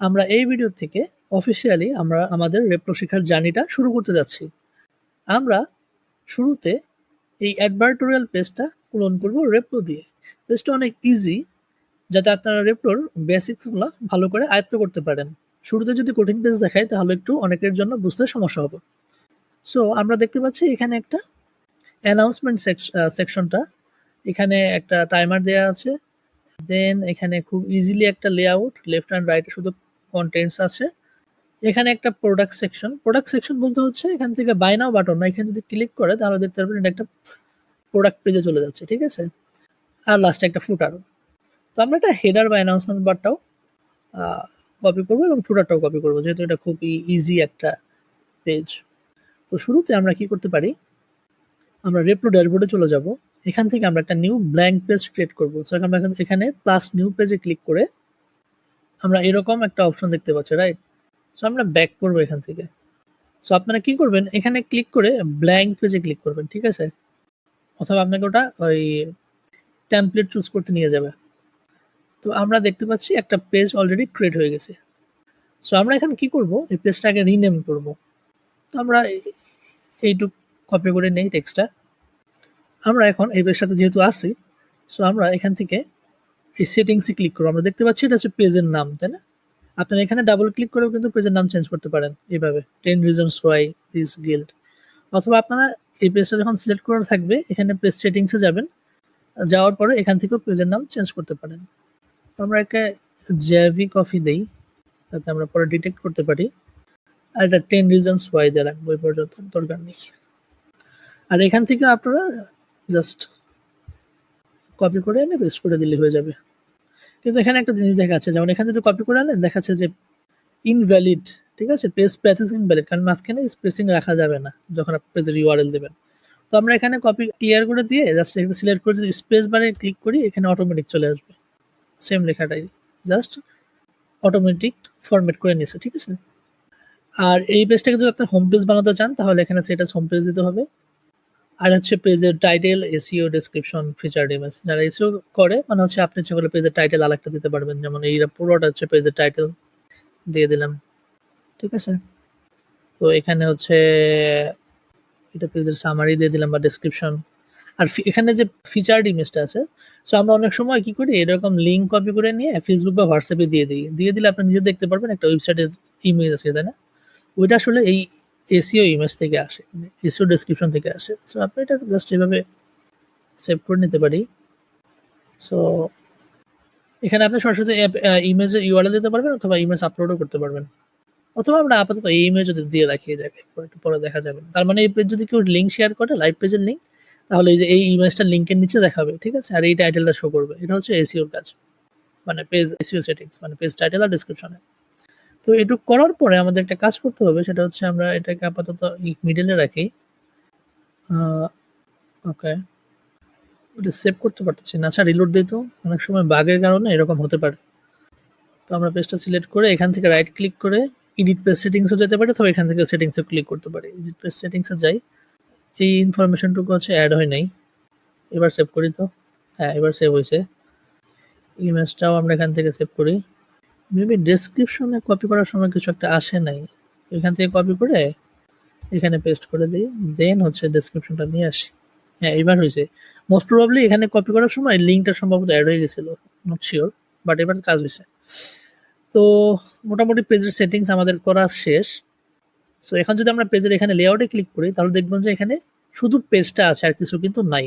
আমরা এই ভিডিও থেকে অফিসিয়ালি আমরা আমাদের রেপ্লো শেখার জার্নিটা শুরু করতে যাচ্ছি। আমরা শুরুতে এই অ্যাডভার্টোরিয়াল পেজটা পূরণ করব রেপ্লো দিয়ে। পেজটা অনেক ইজি যাতে আপনারা রেপ্লোর বেসিক্সগুলো ভালো করে আয়ত্ত করতে পারেন। শুরুতে যদি কঠিন পেজ দেখায় তাহলে একটু অনেকের জন্য বুঝতে সমস্যা হবে। সো আমরা দেখতে পাচ্ছি এখানে একটা অ্যানাউন্সমেন্ট সেকশনটা এখানে একটা টাইমার দেওয়া আছে। দেন এখানে খুব ইজিলি একটা লেআউট লেফট অ্যান্ড রাইটে শুধু কন্টেন্টস আছে। এখানে একটা প্রোডাক্ট সেকশন প্রোডাক্ট সেকশন বলতে হচ্ছে এখান থেকে বাই নাও বাটন না, এখানে যদি ক্লিক করে তাহলে দেখতে পারবেন এটা একটা প্রোডাক্ট পেজে চলে যাচ্ছে, ঠিক আছে? আর লাস্টে একটা ফুটার তো আমরা একটা হেডার বা অ্যানাউন্সমেন্ট বারটাও কপি করব এবং ফুটারটাও কপি করব, যেহেতু এটা খুবই ইজি একটা পেজ তো শুরুতে আমরা কি করতে পারি? আমরা রেপ্রো ড্যাশবোর্ডে চলে যাব। এখান থেকে আমরা একটা নিউ ব্ল্যাঙ্ক পেজ ক্রিয়েট করব। সো আমরা এখানে প্লাস নিউ পেজে ক্লিক করে আমরা এরকম একটা অপশন দেখতে পাচ্ছি রাইট সো আমরা ব্যাক করব এখান থেকে। সো আপনারা কি করবেন? এখানে ক্লিক করে ব্ল্যাঙ্ক পেজে ক্লিক করবেন, ঠিক আছে? অথবা আপনাকে ওটা ওই টেমপ্লেট চুজ করতে নিয়ে যাবে। তো আমরা দেখতে পাচ্ছি একটা পেজ অলরেডি ক্রিয়েট হয়ে গেছে। সো আমরা এখানে কি করব? এই পেজটাকে রিনেম করব। তো আমরা এইটুক কপি করে নেই টেক্সটটা আমরা এখন এই পেজটাতে যেহেতু আসি সো আমরা এখান থেকে এই সেটিংসে ক্লিক করব আমরা দেখতে পাচ্ছি এটা হচ্ছে পেজের নাম, তাই না? আপনারা এখানে ডাবল ক্লিক করেও কিন্তু পেজের নাম চেঞ্জ করতে পারেন এইভাবে। Ten reasons why this guild অথবা আপনারা এই পেজটা যখন সিলেক্ট করা থাকবে, এখানে পেজ সেটিংসে যাবেন। যাওয়ার পরে এখান থেকেও পেজের নাম চেঞ্জ করতে পারেন। আমরা একটা জ্যাভি কফি দেই যাতে আমরা পরে ডিটেক্ট করতে পারি। আর এটা টেন রিজনস ওয়াই দিয়ে রাখব এই পর্যন্ত দরকার নেই। আর এখান থেকে আপনারা জাস্ট কপি করে এনে পেস্ট করে দিলে হয়ে যাবে। কিন্তু এখানে একটা জিনিস দেখা যাচ্ছে, যেমন এখানে যদি কপি করে আনেন দেখাচ্ছে যে ইনভ্যালিড ঠিক আছে? পেজ প্যাথ ইজ ইনভ্যালিড কারণ মাঝখানে স্পেসিং রাখা যাবে না, যখন আপনি পেজের ইউআরএল দেবেন। তো আমরা এখানে কপি ক্লিয়ার করে দিয়ে জাস্ট একটা সিলেক্ট করে যদি স্পেস বারে ক্লিক করি, এখানে অটোমেটিক চলে আসবে। সেম লেখাটাই। জাস্ট অটোমেটিক ফরম্যাট করে নিয়েছে, ঠিক আছে? আর এই পেজটাকে যদি আপনি হোম পেজ বানাতে চান, তাহলে এখানে সেটা হোম পেজ দিতে হবে। আর হচ্ছে পেজের title SEO description feature image যারা এসিও করে মানে হচ্ছে আপনি ইচ্ছে করলে পেজের টাইটেল আরেকটা দিতে পারবেন। যেমন এই পুরোটা হচ্ছে পেজের টাইটেল দিয়ে দিলাম। ঠিক আছে? তো এখানে হচ্ছে এটা পেজের সামারি দিয়ে দিলাম বা ডেসক্রিপশন আর এখানে যে ফিচার্ড ইমেজটা আছে সো আমরা অনেক সময় কি করি, এরকম লিঙ্ক কপি করে নিয়ে ফেসবুক বা হোয়াটসঅ্যাপে দিয়ে দিই। দিয়ে দিলে আপনি নিজে দেখতে পারবেন একটা ওয়েবসাইটের ইমেজ আছে, তাই না? ওইটা আসলে এই এসিও ইমেজ থেকে আসে মানে এসিও ডেসক্রিপশন থেকে আসে। সো আপনি এটা জাস্ট এভাবে সেভ করে নিতে পারি। সো এখানে আপনি সরাসরি ইমেজে ইউআরএল দিতে পারবেন অথবা ইমেজ আপলোডও করতে পারবেন। অথবা আমরা আপাতত এই ইমেজ যদি দিয়ে রাখি যাকে একটু পরে দেখা যাবে। তার মানে এই পেজ যদি কেউ লিঙ্ক শেয়ার করে লাইভ পেজের লিঙ্ক তাহলে এই যে এই ইমেজটা লিঙ্কের নিচে দেখাবে, ঠিক আছে? আর এই টাইটেলটা শো করবে। এটা হচ্ছে এসিওর কাজ মানে পেজ এসিও সেটিংস মানে পেজ টাইটেল আর ডিসক্রিপশনে তো এটুকু করার পরে আমাদের একটা কাজ করতে হবে, সেটা হচ্ছে আমরা এটাকে আপাতত মিডলে রাখি। ওকে ওটা সেভ করতে পারতেছি না। আচ্ছা রিলোড দিই তো। অনেক সময় বাগের কারণে এরকম হতে পারে। তো আমরা পেজটা সিলেক্ট করে এখান থেকে রাইট ক্লিক করে এডিট পেজ সেটিংসও যেতে পারি তবে এখান থেকে সেটিংসও ক্লিক করতে পারি। এডিট পেজ সেটিংসে যাই। এই ইনফরমেশনটুকু হচ্ছে অ্যাড হয় নাই। এবার সেভ করি তো। হ্যাঁ এবার সেভ হয়েছে ইমেজটাও আমরা এখান থেকে সেভ করি। মেবি ডেসক্রিপশনে কপি করার সময় কিছু একটা আসে নাই। এখান থেকে কপি করে এখানে পেস্ট করে দিই। দেন হচ্ছে ডেসক্রিপশনটা নিয়ে আসি। হ্যাঁ এবার হয়েছে। মোস্ট প্রবাবলি এখানে কপি করার সময় লিঙ্কটা সম্ভবত অ্যাড হয়ে গেছিল। নট শিওর বাট এবার কাজ হয়েছে। তো মোটামুটি পেজের সেটিংস আমাদের করা শেষ। সো এখন যদি আমরা পেজের এখানে লেআউটে ক্লিক করি, তাহলে দেখবেন যে এখানে শুধু পেজটা আছে আর কিছু কিন্তু নাই।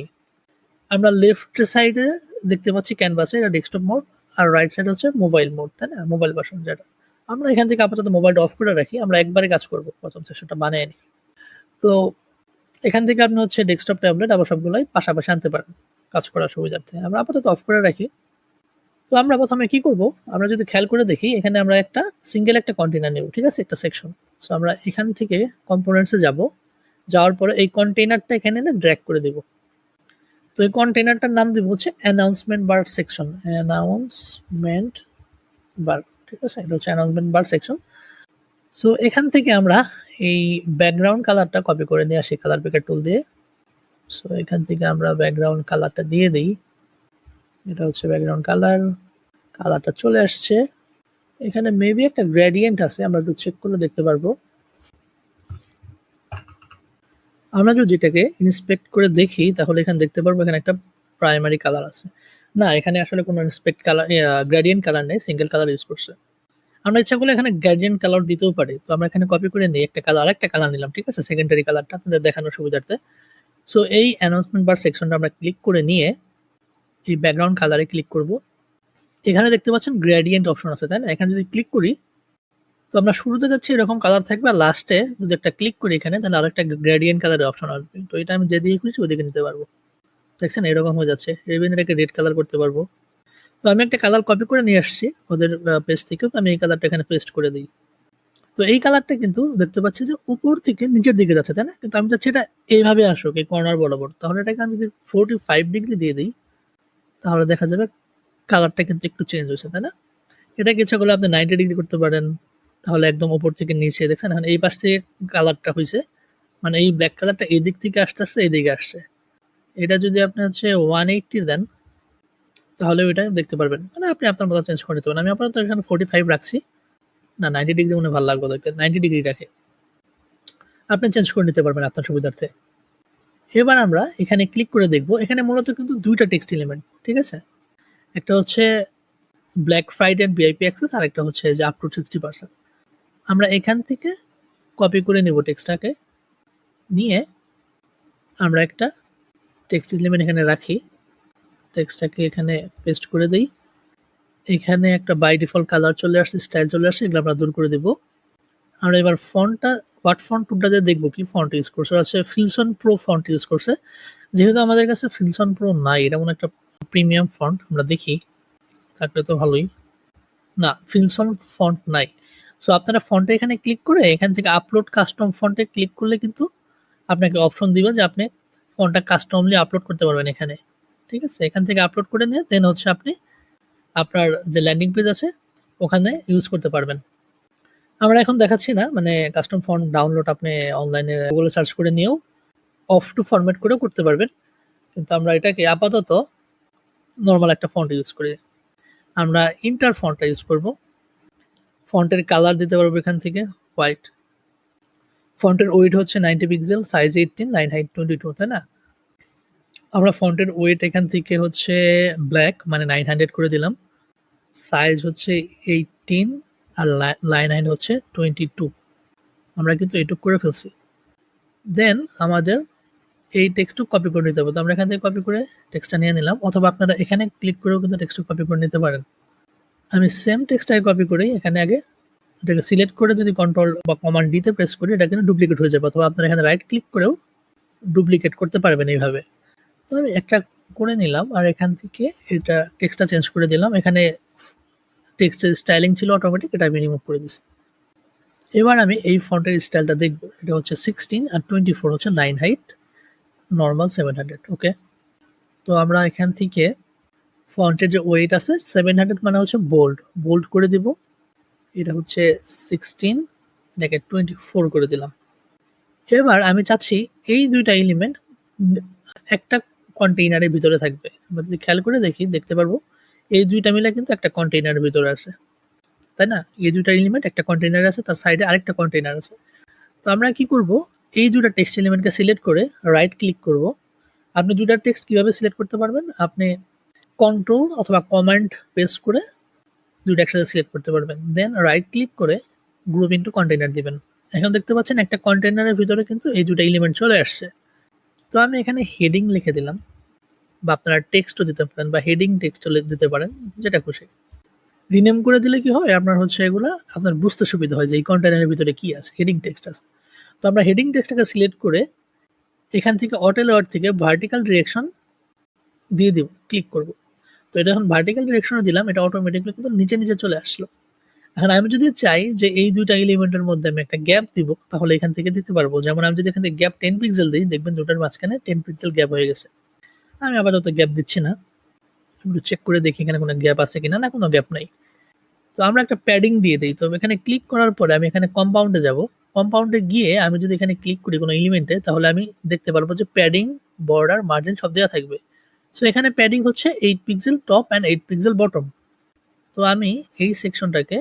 আমরা লেফট সাইডে দেখতে পাচ্ছি ক্যানভাসে এটা ডেস্কটপ মোড আর রাইট সাইড হচ্ছে মোবাইল মোড তাই না? মোবাইল ভার্সন যেটা। আমরা এখান থেকে আপাতত মোবাইলটা অফ করে রাখি, আমরা একবারে কাজ করব, প্রথম সেশনটা বানিয়ে নিই। তো এখান থেকে আপনি হচ্ছে ডেস্কটপ ট্যাবলেট আবার সবগুলোই পাশাপাশি আনতে পারেন, কাজ করার সুবিধার্থে। আমরা আপাতত অফ করে রাখি। তো আমরা প্রথমে কি করব? আমরা যদি খেয়াল করে দেখি, এখানে আমরা একটা সিঙ্গেল একটা কন্টেনার নেব, ঠিক আছে? একটা সেকশন সো আমরা এখান থেকে কম্পোনেন্টসে যাব, যাওয়ার পরে এই কন্টেনারটা এখানে এনে ড্র্যাক করে দেব। তো এই কন্টেনারটার নাম দেবো হচ্ছে announcement bar section announcement bar ঠিক আছে? এটা হচ্ছে অ্যানাউন্সমেন্ট বার সেকশন সো এখান থেকে আমরা এই ব্যাকগ্রাউন্ড কালারটা কপি করে নিয়ে আসি কালার পিকার টুল দিয়ে। সো এখান থেকে আমরা ব্যাকগ্রাউন্ড কালারটা দিয়ে দিই। এটা হচ্ছে ব্যাকগ্রাউন্ড কালার কালারটা চলে আসছে। এখানে মেবি একটা গ্রেডিয়েন্ট আছে, আমরা একটু চেক করলে দেখতে পারব। আমরা যদি এটাকে ইন্সপেক্ট করে দেখি, তাহলে এখানে দেখতে পারব এখানে একটা প্রাইমারি কালার আছে। না, এখানে আসলে কোনো ইন্সপেক্ট কালার গ্রেডিয়েন্ট কালার নেই সিঙ্গেল কালার ইউজ করছে। আমরা ইচ্ছা করলে এখানে গ্রেডিয়েন্ট কালার দিতেও পারি। তো আমরা এখানে কপি করে নিই, একটা কালার আরেকটা কালার নিলাম, ঠিক আছে? সেকেন্ডারি কালারটা আপনাদের দেখানোর সুবিধার্থে। সো এই অ্যানাউন্সমেন্ট বার সেকশনটা আমরা ক্লিক করে নিয়ে এই ব্যাকগ্রাউন্ড কালারে ক্লিক করব। এখানে দেখতে পাচ্ছেন গ্রেডিয়েন্ট অপশন আছে, তাই না? এখানে যদি ক্লিক করি তো আমরা শুরুতে যাচ্ছি এরকম কালার থাকবে আর লাস্টে যদি একটা ক্লিক করি এখানে, তাহলে আরেকটা গ্রেডিয়েন্ট কালারের অপশন আসবে। তো এটা আমি যেদিকে খুঁজছি ওদিকে নিতে পারব। দেখছেন? এরকম হয়ে যাচ্ছে। এবার এটাকে রেড কালার করতে পারব। তো আমি একটা কালার কপি করে নিয়ে আসছি ওদের পেজ থেকে। তো আমি এই কালারটা এখানে পেস্ট করে দিই। তো এই কালারটা কিন্তু দেখতে পাচ্ছি যে উপর থেকে নিচের দিকে যাচ্ছে, তাই না? কিন্তু আমি চাচ্ছি এটা এইভাবে আসুক, এই কর্নার বরাবর। তাহলে এটাকে আমি যদি ফোরটি ফাইভ ডিগ্রি দিয়ে দিই, তাহলে দেখা যাবে কালারটা কিন্তু একটু চেঞ্জ হয়েছে, তাই না? এটাকে ইচ্ছা করলে আপনি নাইনটি ডিগ্রি করতে পারেন। তাহলে একদম উপর থেকে নিচে, দেখছেন? এখন এই পাশ থেকে কালারটা হয়েছে মানে এই ব্ল্যাক কালারটা এই দিক থেকে আসতে আসতে এদিকে আসছে। এটা যদি আপনি হচ্ছে ওয়ান এইটটি দেন, তাহলে ওইটা দেখতে পারবেন। মানে আপনি আপনার মতো চেঞ্জ করে নিতে পারেন। আমি আপাতত এখানে ফোর্টি ফাইভ রাখছি। না নাইনটি ডিগ্রি মনে ভালো লাগবে দেখতে। নাইনটি ডিগ্রি রাখে। আপনি চেঞ্জ করে নিতে পারবেন আপনার সুবিধার্থে। এবার আমরা এখানে ক্লিক করে দেখব। এখানে মূলত কিন্তু দুইটা টেক্সট এলিমেন্ট ঠিক আছে? একটা হচ্ছে ব্ল্যাক ফ্রাইডে ভিআইপি অ্যাক্সেস আর একটা হচ্ছে যে আপ টু সিক্সটি পার্সেন্ট আমরা এখান থেকে কপি করে নেব টেক্সটটাকে নিয়ে আমরা একটা টেক্সট এলিমেন্ট এখানে রাখি। টেক্সটটাকে এখানে পেস্ট করে দিই। এখানে একটা বাই ডিফল্ট কালার চলে আসছে স্টাইল চলে আসছে, এগুলো আমরা দূর করে দেব। আমরা এবার ফন্টটা হোয়াট ফন্ট দিয়ে দেখব কি ফন্ট ইউজ করছে। আছে ফিলসন প্রো ফন্ট ইউজ করছে। যেহেতু আমাদের কাছে ফিলসন প্রো নাই, এটা মনে একটা প্রিমিয়াম ফন্ট আমরা দেখি। থাকলে তো ভালোই। না ফিলসন ফন্ট নাই। সো আপনারা ফন্টে এখানে ক্লিক করে এখান থেকে আপলোড কাস্টম ফন্টে ক্লিক করলে কিন্তু আপনাকে অপশন দিবে যে আপনি ফোনটা কাস্টমলি আপলোড করতে পারবেন এখানে। ঠিক আছে? এখান থেকে আপলোড করে নিয়ে দেন হচ্ছে আপনি আপনার যে ল্যান্ডিং পেজ আছে, ওখানে ইউজ করতে পারবেন। আমরা এখন দেখাচ্ছি না মানে কাস্টম ফন্ট ডাউনলোড আপনি অনলাইনে গুগলে সার্চ করে নিয়েও অফ টু ফরম্যাট করেও করতে পারবেন। কিন্তু আমরা এটাকে আপাতত নর্মাল একটা ফন্ট ইউজ করি। আমরা ইন্টার ফন্টটা ইউজ করব। ফন্টের কালার দিতে পারব এখান থেকে, হোয়াইট। ফন্টের ওয়েট হচ্ছে ninety pixel, size eighteen line height twenty two, তাই না? আমরা ফন্টের ওয়েট এখান থেকে হচ্ছে ব্ল্যাক মানে নাইন হান্ড্রেড করে দিলাম। সাইজ হচ্ছে এইটিন আর লাইন হাইট হচ্ছে টোয়েন্টি টু। আমরা কিন্তু এইটুক করে ফেলছি। দেন আমাদের এই টেক্সটু কপি করে নিতে হবে। তো আমরা এখান থেকে কপি করে টেক্সটটা নিয়ে নিলাম, অথবা আপনারা এখানে ক্লিক করেও কিন্তু টেক্সটটা কপি করে নিতে পারেন। আমি সেম টেক্সটটাকে কপি করে এখানে আগে এটাকে সিলেক্ট করে যদি কন্ট্রোল বা কমান্ড ডিতে প্রেস করি, এটা কিন্তু ডুপ্লিকেট হয়ে যাবে। অথবা আপনারা এখানে রাইট ক্লিক করেও ডুপ্লিকেট করতে পারবেন এইভাবে। তো আমি একটা করে নিলাম আর এখান থেকে এটা টেক্সটটা চেঞ্জ করে দিলাম। এখানে টেক্সটের স্টাইলিং ছিল অটোমেটিক এটা আমি রিমুভ করে দিচ্ছি এবার আমি এই ফন্টের স্টাইলটা দেখব। এটা হচ্ছে সিক্সটিন আর টোয়েন্টি ফোর হচ্ছে nine height normal seven hundred okay তো আমরা এখান থেকে ফন্টের যে ওয়েট আছে সেভেন হান্ড্রেড মানে হচ্ছে বোল্ড বোল্ড করে দিব। এটা হচ্ছে সিক্সটিন এটাকে টোয়েন্টি ফোর করে দিলাম। এবার আমি চাচ্ছি এই দুইটা এলিমেন্ট একটা কন্টেইনারের ভিতরে থাকবে। আমরা যদি খেয়াল করে দেখি, দেখতে পারব, এই দুইটা মিলে কিন্তু একটা কন্টেইনারের ভিতরে আছে। তাই না? এই দুইটা এলিমেন্ট একটা কন্টেইনার আছে, তার সাইডে আরেকটা কন্টেইনার আছে। তো আমরা কি করব? এই দুটা টেক্সট এলিমেন্টকে সিলেক্ট করে রাইট ক্লিক করব। আপনি দুটা টেক্সট কীভাবে সিলেক্ট করতে পারবেন? আপনি কন্ট্রোল অথবা কমান্ড পেস্ট করে দুইটা একসাথে সিলেক্ট করতে পারবেন। দেন রাইট ক্লিক করে গ্রুপ ইন্টু কন্টেনার দিবেন। এখন দেখতে পাচ্ছেন একটা কন্টেনারের ভিতরে কিন্তু এই দুটো এলিমেন্ট চলে আসছে। তো আমি এখানে হেডিং লিখে দিলাম বা আপনারা টেক্সটও দিতে পারেন বা হেডিং টেক্সটও দিতে পারেন, যেটা খুশি। রিনেম করে দিলে কি হয়? আপনার হচ্ছে এগুলো আপনার বুঝতে সুবিধা হয় যে এই কন্টেনারের ভিতরে কি আছে হেডিং টেক্সট আছে। তো আমরা হেডিং টেক্সটটাকে সিলেক্ট করে এখান থেকে অটেল ওয়ার্ড থেকে ভার্টিক্যাল ডিরেকশন দিয়ে দিব ক্লিক করব। তো এটা এখন ভার্টিক্যাল ডিরেকশনে দিলাম, এটা অটোমেটিকলি কিন্তু নিচে নিচে চলে আসলো। এখন আমি যদি চাই যে এই দুইটা এলিমেন্টের মধ্যে আমি একটা গ্যাপ দিব, তাহলে এখান থেকে দিতে পারব। যেমন আমি যদি এখান থেকে গ্যাপ টেন পিক্সেল দিই, দেখবেন দুটার মাঝখানে টেন পিক্সেল গ্যাপ হয়ে গেছে। আমি আপাতত গ্যাপ দিচ্ছি না। একটু চেক করে দেখি এখানে কোনো গ্যাপ আছে কিনা। না, কোনো গ্যাপ নাই। তো আমরা একটা প্যাডিং দিয়ে দিই। তো এখানে ক্লিক করার পরে আমি এখানে কম্পাউন্ডে যাব। কম্পাউন্ডে গিয়ে আমি যদি এখানে ক্লিক করি কোনো এলিমেন্টে তাহলে আমি দেখতে পারব যে প্যাডিং বর্ডার মার্জিন সব দেওয়া থাকবে। সো এখানে প্যাডিং হচ্ছে eight pixel top and eight pixel bottom তো আমি এই সেকশনটাকে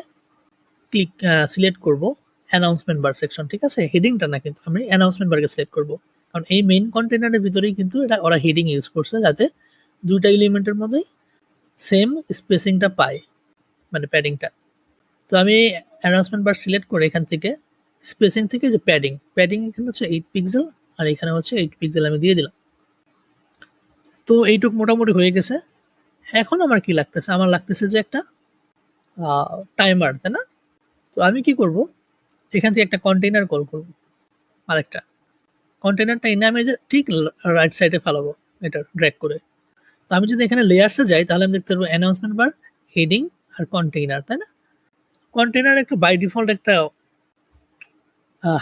ক্লিক সিলেক্ট করব অ্যানাউন্সমেন্ট বার সেকশন ঠিক আছে? হেডিংটা না, কিন্তু আমি অ্যানাউন্সমেন্ট বারকে সিলেক্ট করব। কারণ এই মেইন কন্টেনারের ভিতরেই কিন্তু এটা ওরা হেডিং ইউজ করছে যাতে দুইটা এলিমেন্টের মধ্যেই সেম স্পেসিংটা পায় মানে প্যাডিংটা তো আমি অ্যানাউন্সমেন্ট বার সিলেক্ট করে এখান থেকে স্পেসিং থেকে যে প্যাডিং প্যাডিং এখানে হচ্ছে এইট পিক্সেল আর এখানে হচ্ছে এইট পিক্সেল আমি দিয়ে দিলাম। তো এইটুক মোটামুটি হয়ে গেছে। এখন আমার কি লাগতেছে? আমার লাগতেছে যে একটা টাইমার তাই না? তো আমি কি করব? এখান থেকে একটা কন্টেনার কল করব। আরেকটা। কন্টেনারটা যে ঠিক রাইট সাইডে ফেলাবো, এটা ড্র্যাক করে। তো আমি যদি এখানে লেয়ার্সে যাই, তাহলে আমি দেখতে পারব অ্যানাউন্সমেন্ট বার হেডিং আর কন্টেইনার তাই না? কন্টেনার একটা বাই ডিফল্ট একটা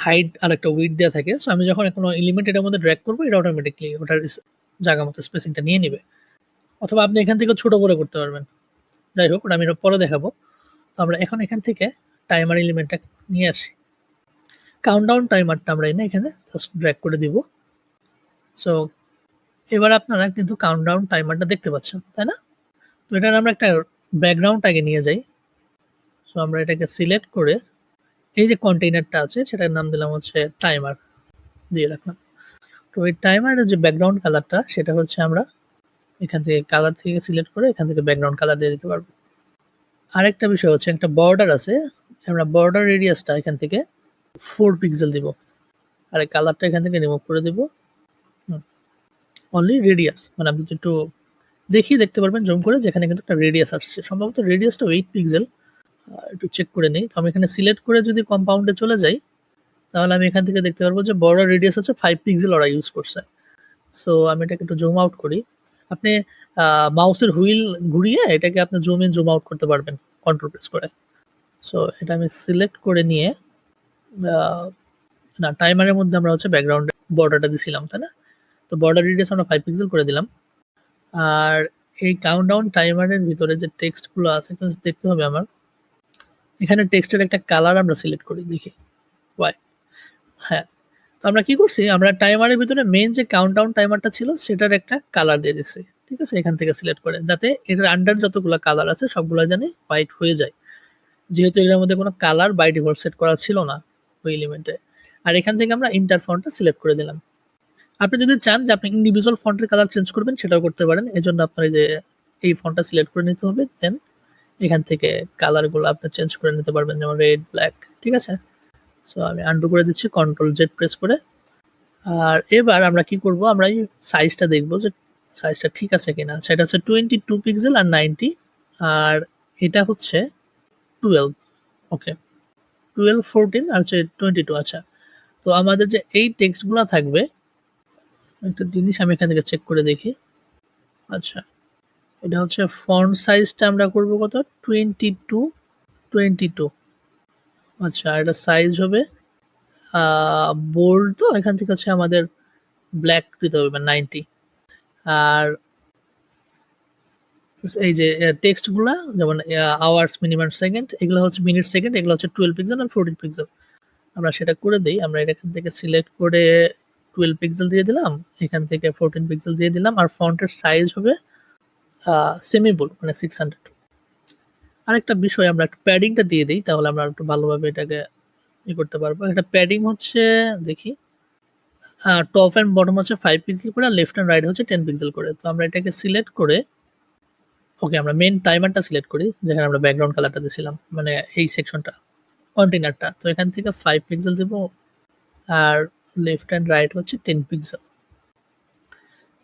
হাইট আর একটা উইড দেওয়া থাকে। সো আমি যখন কোনো এলিমেন্ট এটার মধ্যে ড্র্যাক করব, এটা অটোমেটিকলি ওটার জায়গা মতো স্পেসিংটা নিয়ে নেবে। অথবা আপনি এখান থেকে ছোট করে করতে পারবেন। যাই হোক, ওটা আমি পরে দেখাবো। তো আমরা এখন এখান থেকে টাইমার এলিমেন্টটা নিয়ে আসি। কাউন্টডাউন টাইমারটা আমরা এনে এখানে জাস্ট ড্র্যাক করে দিব। সো এবার আপনারা কিন্তু কাউন্টডাউন টাইমারটা দেখতে পাচ্ছেন, তাই না? তো এটার আমরা একটা ব্যাকগ্রাউন্ড আগে নিয়ে যাই। সো আমরা এটাকে সিলেক্ট করে এই যে কন্টেইনারটা আছে, সেটার নাম দিলাম হচ্ছে টাইমার দিয়ে রাখলাম। তো এই টাইমারের যে ব্যাকগ্রাউন্ড কালারটা সেটা হচ্ছে আমরা এখান থেকে কালার থেকে সিলেক্ট করে এখান থেকে ব্যাকগ্রাউন্ড কালার দিয়ে দিতে পারব। আরেকটা বিষয় হচ্ছে, একটা বর্ডার আছে, আমরা বর্ডার রেডিয়াসটা এখান থেকে ফোর পিক্সেল দিব। আর এই কালারটা এখান থেকে রিমুভ করে দিব। অনলি রেডিয়াস মানে আপনি একটু দেখিয়ে দেখতে পারবেন জুম করে, যেখানে কিন্তু একটা রেডিয়াস আসছে। সম্ভবত রেডিয়াসটা এইট পিক্সেল একটু চেক করে নিই। তো আমি এখানে সিলেক্ট করে যদি কম্পাউন্ডে চলে যাই তাহলে আমি এখান থেকে দেখতে পারব যে বর্ডার রেডিয়াস হচ্ছে ফাইভ পিক্সেল ওরা ইউজ করছে। সো আমি এটাকে একটু জুম আউট করি। আপনি মাউসের হুইল ঘুরিয়ে এটাকে আপনি জুম ইন জুম আউট করতে পারবেন কন্ট্রোল প্রেস করে। সো এটা আমি সিলেক্ট করে নিয়ে না টাইমারের মধ্যে আমরা হচ্ছে ব্যাকগ্রাউন্ডে বর্ডারটা দিছিলাম, তাই না? তো বর্ডার রেডিয়াস আমরা ফাইভ পিক্সেল করে দিলাম। আর এই কাউন্টডাউন টাইমারের ভিতরে যে টেক্সটগুলো আছে দেখতে হবে আমার। এখানে টেক্সটের একটা কালার আমরা সিলেক্ট করি, দেখি। হ্যাঁ তো আমরা কি করছি? আমরা টাইমারের ভিতরে মেন যে কাউন্টডাউন টাইমারটা ছিল, সেটার একটা কালার দিয়ে দিচ্ছি ঠিক আছে? এখান থেকে সিলেক্ট করে। যাতে এটার আন্ডার যতগুলো কালার আছে, সবগুলো জানি হোয়াইট হয়ে যায়। যেহেতু এটার মধ্যে কোনো কালার বাই ডিফল্ট সেট করা ছিল না ওই এলিমেন্টে আর এখান থেকে আমরা ইন্টার ফন্টটা সিলেক্ট করে দিলাম। আপনি যদি চান যে আপনি ইন্ডিভিজুয়াল ফন্টের কালার চেঞ্জ করবেন, সেটাও করতে পারেন। এই জন্য আপনার যে, এই ফন্টটা সিলেক্ট করে নিতে হবে। দেন এখান থেকে কালারগুলো আপনি চেঞ্জ করে নিতে পারবেন। যেমন রেড ব্ল্যাক ঠিক আছে? সো আমি আন্ডু করে দিচ্ছি কন্ট্রোল জেড প্রেস করে। আর এবার আমরা কি করব, আমরা এই সাইজটা দেখব যে সাইজটা ঠিক আছে কিনা। আচ্ছা এটা হচ্ছে টোয়েন্টি টু পিক্সেল আর নাইনটি আর এটা হচ্ছে টুয়েলভ ওকে টুয়েলভ ফোরটিন আর হচ্ছে টোয়েন্টি টু আচ্ছা। তো আমাদের যে এই টেক্সটগুলো থাকবে, একটা জিনিস আমি এখান থেকে চেক করে দেখি। আচ্ছা এটা হচ্ছে ফন্ট সাইজটা আমরা করব কত? টোয়েন্টি টু টোয়েন্টি টু আচ্ছা এটা সাইজ হবে? বোল্ড তো? এখান থেকে হচ্ছে আমাদের ব্ল্যাক দিতে হবে নাইনটি আর এই যে টেক্সটগুলো যেমন আওয়ার্স মিনিমাম সেকেন্ড এগুলো হচ্ছে মিনিট সেকেন্ড এগুলো হচ্ছে টুয়েলভ পিক্সেল আর ফোরটিন পিক্সেল আমরা সেটা করে দিই, আমরা এখান থেকে সিলেক্ট করে টুয়েলভ পিক্সেল দিয়ে দিলাম, এখান থেকে ফোরটিন পিক্সেল দিয়ে দিলাম, আর ফন্টের সাইজ হবে সেমিবল মানে সিক্স হান্ড্রেড আরেকটা বিষয় আমরা একটা প্যাডিংটা দিয়ে দিই, তাহলে আমরা একটু ভালোভাবে এটাকে ই করতে পারব। একটা প্যাডিং হচ্ছে, দেখি টপ অ্যান্ড বটম হচ্ছে ফাইভ পিক্সেল করে, আর লেফট অ্যান্ড রাইট হচ্ছে টেন পিক্সেল করে। তো আমরা এটাকে সিলেক্ট করে ওকে আমরা মেন টাইমারটা সিলেক্ট করি, যেখানে আমরা ব্যাকগ্রাউন্ড কালারটা দিয়েছিলাম মানে এই সেকশনটা কন্টেনারটা তো এখান থেকে ফাইভ পিক্সেল দেবো, আর লেফট অ্যান্ড রাইট হচ্ছে টেন পিক্সেল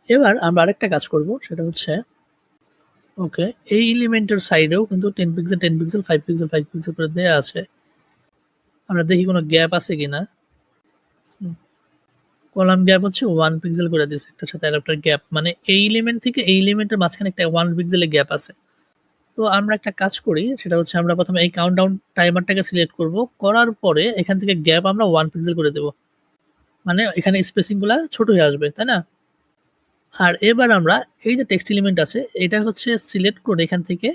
এবার আমরা আরেকটা কাজ করব, সেটা হচ্ছে ওকে এই এলিমেন্টের সাইডেও কিন্তু ten pixel ten pixel five pixel five pixel করে দেওয়া আছে। আমরা দেখি কোনো গ্যাপ আছে কি না কলাম গ্যাপ হচ্ছে ওয়ান পিক্সেল করে দিয়েছে একটার সাথে একটা গ্যাপ মানে এই এলিমেন্ট থেকে এই এলিমেন্টের মাঝখানে একটা ওয়ান পিক্সেলের গ্যাপ আছে। তো আমরা একটা কাজ করি, সেটা হচ্ছে আমরা প্রথমে এই কাউন্টডাউন টাইমারটাকে সিলেক্ট করব। করার পরে এখান থেকে গ্যাপ আমরা ওয়ান পিক্সেল করে দেব। মানে এখানে স্পেসিংগুলো ছোট হয়ে আসবে, তাই না? আর এবার আমরা এই যে টেক্সট এলিমেন্ট আছে, এটা হচ্ছে সিলেক্ট করে এখান থেকে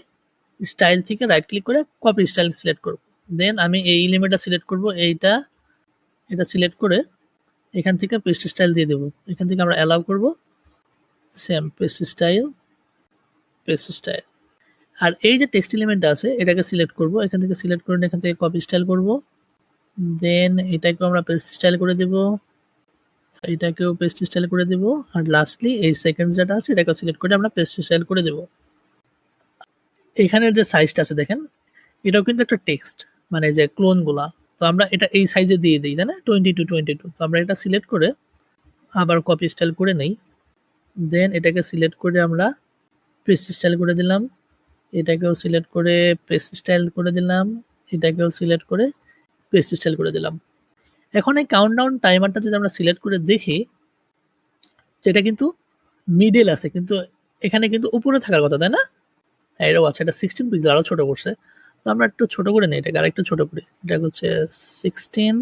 স্টাইল থেকে রাইট ক্লিক করে কপি স্টাইল সিলেক্ট করব। দেন আমি এই এলিমেন্টটা সিলেক্ট করব, এইটা, এটা সিলেক্ট করে এখান থেকে পেস্ট স্টাইল দিয়ে দেবো। এখান থেকে আমরা অ্যালাউ করব same paste style paste style আর এই যে টেক্সট এলিমেন্টটা আছে, এটাকে সিলেক্ট করব, এখান থেকে সিলেক্ট করে এখান থেকে কপি স্টাইল করব। দেন এটাকে আমরা পেস্ট স্টাইল করে দেব। এটাকেও পেস্ট স্টাইল করে দেব। আর লাস্টলি এই সেকেন্ড যেটা আছে, এটাকেও সিলেক্ট করে আমরা পেস্ট স্টাইল করে দেব। এখানের যে সাইজটা আছে, দেখেন, এটাও কিন্তু একটা টেক্সট মানে যে ক্লোনগুলা তো আমরা এটা এই সাইজে দিয়ে দিই তাই না টোয়েন্টি টু টোয়েন্টি টু তো আমরা এটা সিলেক্ট করে আবার কপি স্টাইল করে নেই। দেন এটাকে সিলেক্ট করে আমরা পেস্ট স্টাইল করে দিলাম। এটাকেও সিলেক্ট করে পেস্ট স্টাইল করে দিলাম। এটাকেও সিলেক্ট করে পেস্ট স্টাইল করে দিলাম। এখন এই কাউন্টডাউন টাইমারটা যদি আমরা সিলেক্ট করে দেখি যেটা কিন্তু মিডল আছে, কিন্তু এখানে কিন্তু উপরে থাকার কথা, তাই না? হ্যাঁ এটাও এটা সিক্সটিন পিক্সেল আরও ছোটো করছে। তো আমরা একটু ছোটো করে নিই, এটাকে আরেকটু ছোটো করি। এটা হচ্ছে সিক্সটিন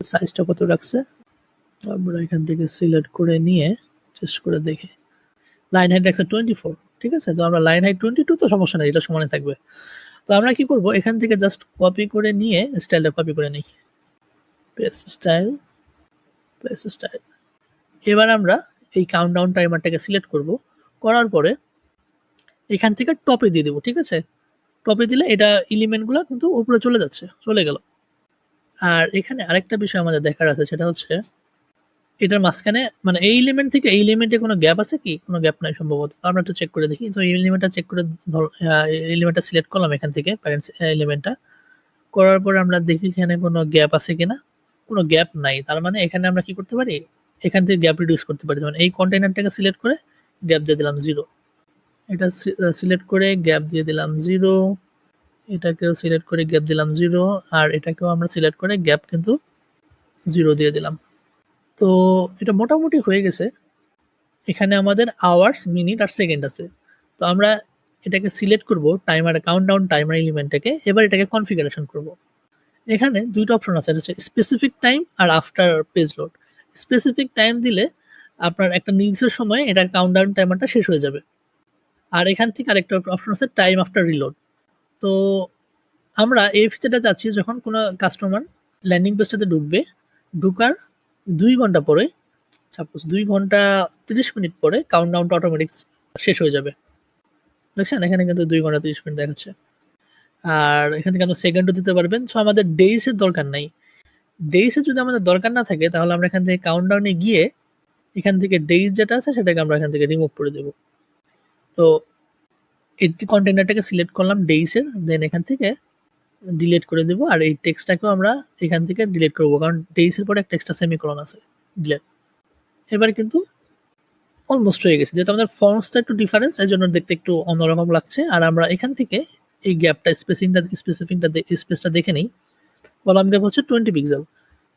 সাইজটা কত রাখছে? আমরা এখান থেকে সিলেক্ট করে নিয়ে চেস্ট করে দেখে। লাইন হাইট রাখছে টোয়েন্টি ফোর ঠিক আছে? তো আমরা লাইন হাইট টোয়েন্টি টু তো সমস্যা নেই, এটা সমানে থাকবে। তো আমরা কি করব? এখান থেকে জাস্ট কপি করে নিয়ে স্টাইলটা কপি করে নিই। পেস স্টাইল পেস স্টাইল এবার আমরা এই কাউন্টডাউন টাইমারটাকে সিলেক্ট করব। করার পরে এখান থেকে টপে দিয়ে দেবো, ঠিক আছে? টপে দিলে এটা এলিমেন্টগুলো কিন্তু উপরে চলে যাচ্ছে, চলে গেল। আর এখানে আরেকটা বিষয় আমাদের দেখার আছে, সেটা হচ্ছে এটার মাঝখানে মানে এই এলিমেন্ট থেকে এই এলিমেন্টে কোনো গ্যাপ আছে কি? কোনো গ্যাপ নাই সম্ভবত। আমরা একটু চেক করে দেখি। তো এই এলিমেন্টটা চেক করে এলিমেন্টটা সিলেক্ট করলাম এখান থেকে প্যারেন্টস এলিমেন্টটা করার পর আমরা দেখি এখানে কোনো গ্যাপ আছে কিনা। কোনো গ্যাপ নাই। তার মানে এখানে আমরা কি করতে পারি? এখান থেকে গ্যাপ রিডিউস করতে পারি। যেমন এই কন্টেনারটাকে সিলেক্ট করে গ্যাপ দিয়ে দিলাম জিরো এটা সিলেক্ট করে গ্যাপ দিয়ে দিলাম জিরো এটাকেও সিলেক্ট করে গ্যাপ দিলাম জিরো আর এটাকেও আমরা সিলেক্ট করে গ্যাপ কিন্তু জিরো দিয়ে দিলাম। তো এটা মোটামুটি হয়ে গেছে। এখানে আমাদের আওয়ার্স মিনিট আর সেকেন্ড আছে। তো আমরা এটাকে সিলেক্ট করব টাইমার কাউন্টডাউন টাইমার এলিমেন্টটাকে এবার এটাকে কনফিগারেশন করব। এখানে দুইটা অপশন আছে, এটা হচ্ছে স্পেসিফিক টাইম আর after page load specific time দিলে আপনার একটা নির্দিষ্ট সময়ে এটার কাউন্টডাউন টাইমারটা শেষ হয়ে যাবে। আর এখান থেকে আরেকটা অপশন আছে টাইম আফটার রিলোড তো আমরা এই ফিচারটা চাচ্ছি যখন কোনো কাস্টমার ল্যান্ডিং পেজটাতে ঢুকবে, ঢুকার দুই ঘণ্টা পরে সাপোজ দুই ঘণ্টা তিরিশ মিনিট পরে কাউন্টডাউনটা অটোমেটিক শেষ হয়ে যাবে। দেখছেন? এখানে কিন্তু দুই ঘণ্টা তিরিশ মিনিট দেখাচ্ছে। আর এখান থেকে আপনি সেকেন্ডও দিতে পারবেন। সো আমাদের ডেইসের দরকার নাই। ডেইসের যদি আমাদের দরকার না থাকে, তাহলে আমরা এখান থেকে কাউন্টডাউনে গিয়ে এখান থেকে ডেইস যেটা আছে, সেটাকে আমরা এখান থেকে রিমুভ করে দেব। তো, এই কন্টেনারটাকে সিলেক্ট করলাম ডেইসের দেন এখান থেকে ডিলিট করে দেবো। আর এই টেক্সটটাকেও আমরা এখান থেকে ডিলিট করব, কারণ ডেইসের পরে একটা এক্সট্রা সেমিকলন আছে ডিলেট এবার কিন্তু অলমোস্ট হয়ে গেছে। যেহেতু আমাদের ফর্মসটা একটু ডিফারেন্স এই জন্য দেখতে একটু অন্যরকম লাগছে। আর আমরা এখান থেকে এই গ্যাপটা স্পেসিংটা স্পেসিফিকটা স্পেসটা দেখে নিই। কলাম গ্যাপ হচ্ছে টোয়েন্টি পিক্সেল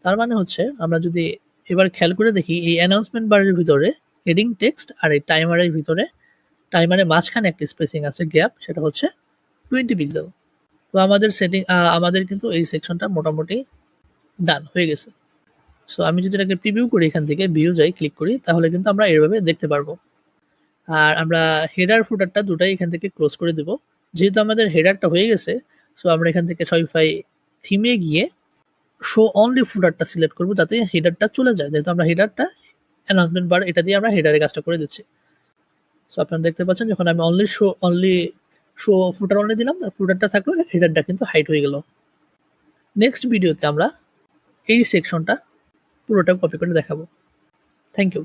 তার মানে হচ্ছে, আমরা যদি এবার খেয়াল করে দেখি, এই অ্যানাউন্সমেন্ট বারের ভিতরে হেডিং টেক্সট আর এই টাইমারের ভিতরে টাইমারের মাঝখানে একটা স্পেসিং আছে গ্যাপ সেটা হচ্ছে টোয়েন্টি পিক্সেল তো আমাদের সেটিং আমাদের কিন্তু এই সেকশনটা মোটামুটি ডান হয়ে গেছে। সো আমি যদি এটাকে প্রিভিউ করি এখান থেকে ভিউ যাই ক্লিক করি, তাহলে কিন্তু আমরা এভাবে দেখতে পারব। আর আমরা হেডার ফুটারটা দুটাই এখান থেকে ক্লোজ করে দেব। যেহেতু আমাদের হেডারটা হয়ে গেছে সো আমরা এখান থেকে শপিফাই থিমে গিয়ে শো অনলি ফুটারটা সিলেক্ট করব, তাতে হেডারটা চলে যায়। যেহেতু আমরা হেডারটা অ্যানাউন্সমেন্ট বার এটা দিয়ে আমরা হেডারের কাজটা করে দিচ্ছি। সো আপনারা দেখতে পাচ্ছেন, যখন আমি only show only show footer only দিলাম তার ফুটারটা থাকল হেডারটা কিন্তু হাইট হয়ে গেল। নেক্সট ভিডিওতে আমরা এই সেকশনটা পুরোটা কপি করে দেখাবো। Thank you